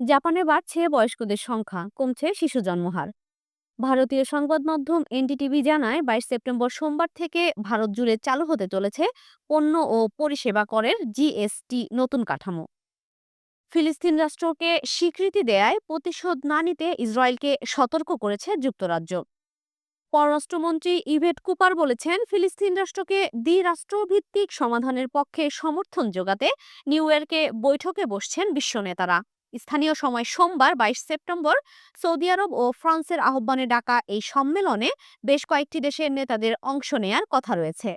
জাপানে বাড়ছে বয়স্কদের সংখ্যা, কমছে শিশু জন্মহার। ভারতীয় সংবাদ মাধ্যম এনডিটিভি জানায়, বাইশ সেপ্টেম্বর সোমবার থেকে ভারত জুড়ে চালু হতে চলেছে পণ্য ও পরিষেবা করের জিএসটি নতুন কাঠামো। ফিলিস্তিন রাষ্ট্রকে স্বীকৃতি দেয়ায় প্রতিশোধ না নিতে ইসরায়েলকে সতর্ক করেছে যুক্তরাজ্য। পররাষ্ট্রমন্ত্রী ইভেট কুপার বলেছেন, ফিলিস্তিন রাষ্ট্রকে দ্বিরাষ্ট্রভিত্তিক সমাধানের পক্ষে সমর্থন যোগাতে নিউ ইয়র্কে বৈঠকে বসছেন বিশ্ব নেতারা। স্থানীয় সময় সোমবার, বাইশ সেপ্টেম্বর, সৌদি আরব ও ফ্রান্সের আহ্বানে ডাকা এই সম্মেলনে বেশ কয়েকটি দেশের নেতাদের অংশ নেয়ার কথা রয়েছে।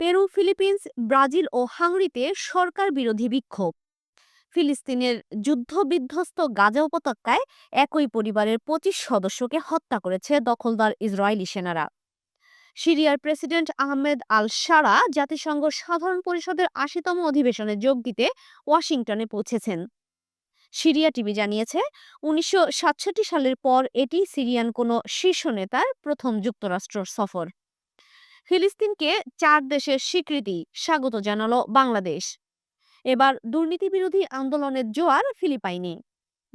পেরু, ফিলিপিন্স, ব্রাজিল ও হাংরিতে সরকার বিরোধী বিক্ষোভ। ফিলিস্তিনের যুদ্ধবিধ্বস্ত গাজা উপত্যকায় একই পরিবারের পঁচিশ সদস্যকে হত্যা করেছে দখলদার ইসরায়েলি সেনারা। সিরিয়ার প্রেসিডেন্ট আহমেদ আল সারা জাতিসংঘ সাধারণ পরিষদের আশিতম অধিবেশনে যোগ দিতে ওয়াশিংটনে পৌঁছেছেন। সিরিয়া টিভি জানিয়েছে, উনিশশো সাতষট্টি সালের পর এটি সিরিয়ান কোনো শীর্ষ নেতার প্রথম যুক্তরাষ্ট্র সফর। ফিলিস্তিনকে চার দেশের স্বীকৃতি স্বাগত জানালো বাংলাদেশ। এবার দুর্নীতিবিরোধী আন্দোলনের জোয়ার ফিলিপাইনে।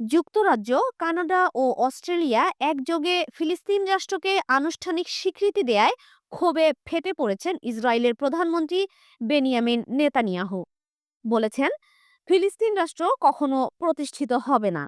যুক্তরাজ্য, কানাডা ও অস্ট্রেলিয়া একযোগে ফিলিস্তিন রাষ্ট্রকে আনুষ্ঠানিক স্বীকৃতি দেয়ায় ক্ষোভে ফেটে পড়েছেন ইসরায়েলের প্রধানমন্ত্রী বেনিয়ামিন নেতানিয়াহু। বলেছেন ফিলিস্তিন রাষ্ট্র কখনো প্রতিষ্ঠিত হবে না।